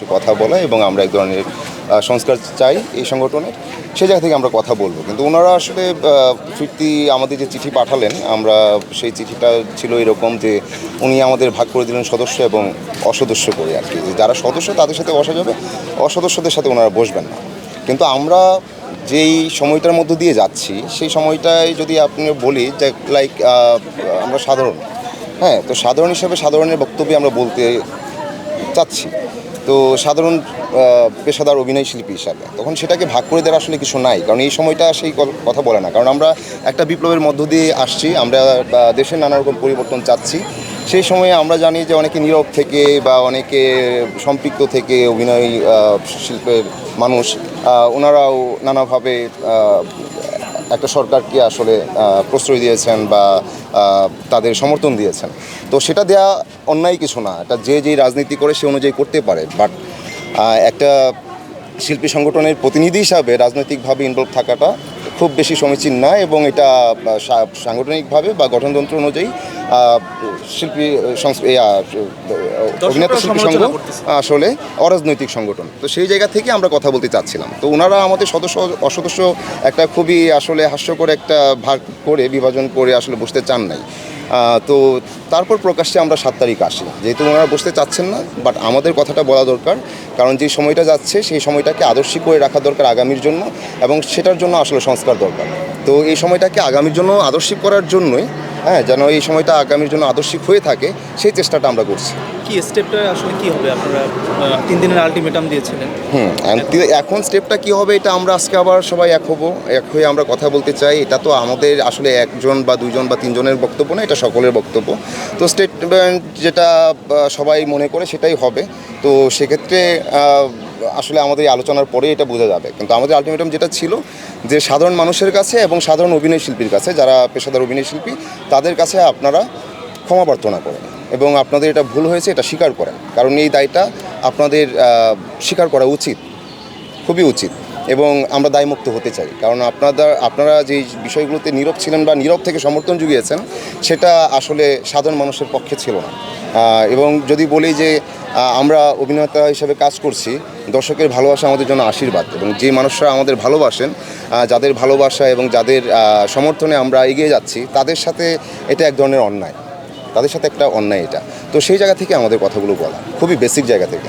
কিছু কথা বলা এবং আমরা এক ধরনের সংস্কার চাই এই সংগঠনের। সেই জায়গা থেকে আমরা কথা বলব। কিন্তু ওনারা আসলে ফিরতি আমাদের যে চিঠি পাঠালেন, আমরা সেই চিঠিটা ছিল এরকম যে উনি আমাদের ভাগ করে দিলেন সদস্য এবং অসদস্য করে আর কি। যারা সদস্য তাদের সাথে বসা যাবে, অসদস্যদের সাথে ওনারা বসবেন না। কিন্তু আমরা যেই সময়টার মধ্য দিয়ে যাচ্ছি, সেই সময়টায় যদি আপনি বলি যে লাইক আমরা সাধারণ। হ্যাঁ তো সাধারণ হিসাবে সাধারণের বক্তব্যে আমরা বলতে চাচ্ছি। তো সাধারণ পেশাদার অভিনয় শিল্পী হিসাবে। তখন সেটাকে ভাগ করে দেওয়ার আসলে কিছু নাই, কারণ এই সময়টা সেই কথা বলে না। কারণ আমরা একটা বিপ্লবের মধ্য দিয়ে আসছি, আমরা দেশের নানা রকম পরিবর্তন চাচ্ছি। সেই সময়ে আমরা জানি যে অনেকে নীরব থেকে বা অনেকে সম্পৃক্ত থেকে অভিনয় শিল্পের মানুষ ওনারাও নানাভাবে একটা সরকারকে আসলে প্রশ্রয় দিয়েছেন বা তাদের সমর্থন দিয়েছেন। তো সেটা দেয়া অন্যায় কিছু না। এটা যে যেই রাজনীতি করে সে অনুযায়ী করতে পারে। বাট একটা শিল্পী সংগঠনের প্রতিনিধি হিসাবে রাজনৈতিকভাবে ইনভলভ থাকাটা খুব বেশি সমীচীন না এবং এটা সাংগঠনিকভাবে বা গঠনতন্ত্র অনুযায়ী শিল্পী অভিনেতা শিল্পী সংঘ আসলে অরাজনৈতিক সংগঠন। তো সেই জায়গা থেকে আমরা কথা বলতে চাচ্ছিলাম। তো ওনারা আমাদের সদস্য অসদস্য একটা খুবই আসলে হাস্যকর একটা ভাগ করে বিভাজন করে আসলে বসতে চান নাই। তো তারপর প্রকাশ্যে আমরা সাত তারিখ আসি। যেহেতু ওনারা বসতে চাচ্ছেন না বাট আমাদের কথাটা বলা দরকার। কারণ যে সময়টা যাচ্ছে, সেই সময়টাকে আদর্শিক করে রাখা দরকার আগামীর জন্য এবং সেটার জন্য আসলে সংস্কার দরকার। তো এই সময়টাকে আগামীর জন্য আদর্শিক করার জন্যই হ্যাঁ যেন এই সময়টা আগামীর জন্য আদর্শিক হয়ে থাকে সেই চেষ্টাটা আমরা করছি। কি স্টেপটা আসলে কি হবে আপনারা তিন দিনের আলটিমেটাম দিয়েছিলেন? হুম এখন স্টেপটা কি হবে এটা আমরা আজকে আবার সবাই এক হব এক হয়ে আমরা কথা বলতে চাই। এটা তো আমাদের আসলে একজন বা দুইজন বা তিনজনের বক্তব্য না এটা সকলের বক্তব্য। তো স্টেটমেন্ট যেটা সবাই মনে করে সেটাই হবে। তো সেক্ষেত্রে আসলে আমাদের এই আলোচনার পরে এটা বোঝা যাবে। কিন্তু আমাদের আলটিমেটাম যেটা ছিল যে সাধারণ মানুষের কাছে এবং সাধারণ অভিনয় শিল্পীর কাছে, যারা পেশাদার অভিনয় শিল্পী, তাদের কাছে আপনারা ক্ষমা প্রার্থনা করেন এবং আপনাদের এটা ভুল হয়েছে, এটা স্বীকার করেন। কারণ এই দায়টা আপনাদের স্বীকার করা উচিত, খুবই উচিত এবং আমরা দায়মুক্ত হতে চাই। কারণ আপনাদের, আপনারা যে বিষয়গুলোতে নীরব ছিলেন বা নীরব থেকে সমর্থন জুগিয়েছেন, সেটা আসলে সাধারণ মানুষের পক্ষে ছিল না। এবং যদি বলি যে আমরা অভিনেতা হিসেবে কাজ করছি। দর্শকের ভালোবাসা আমাদের জন্য আশীর্বাদ এবং যে মানুষরা আমাদের ভালোবাসেন যাদের ভালোবাসা এবং যাদের সমর্থনে আমরা এগিয়ে যাচ্ছি, তাদের সাথে এটা এক ধরনের অন্যায়। তাদের সাথে একটা অন্যায় এটা। তো সেই জায়গা থেকে আমাদের কথাগুলো বলা। খুবই বেসিক জায়গা থেকে।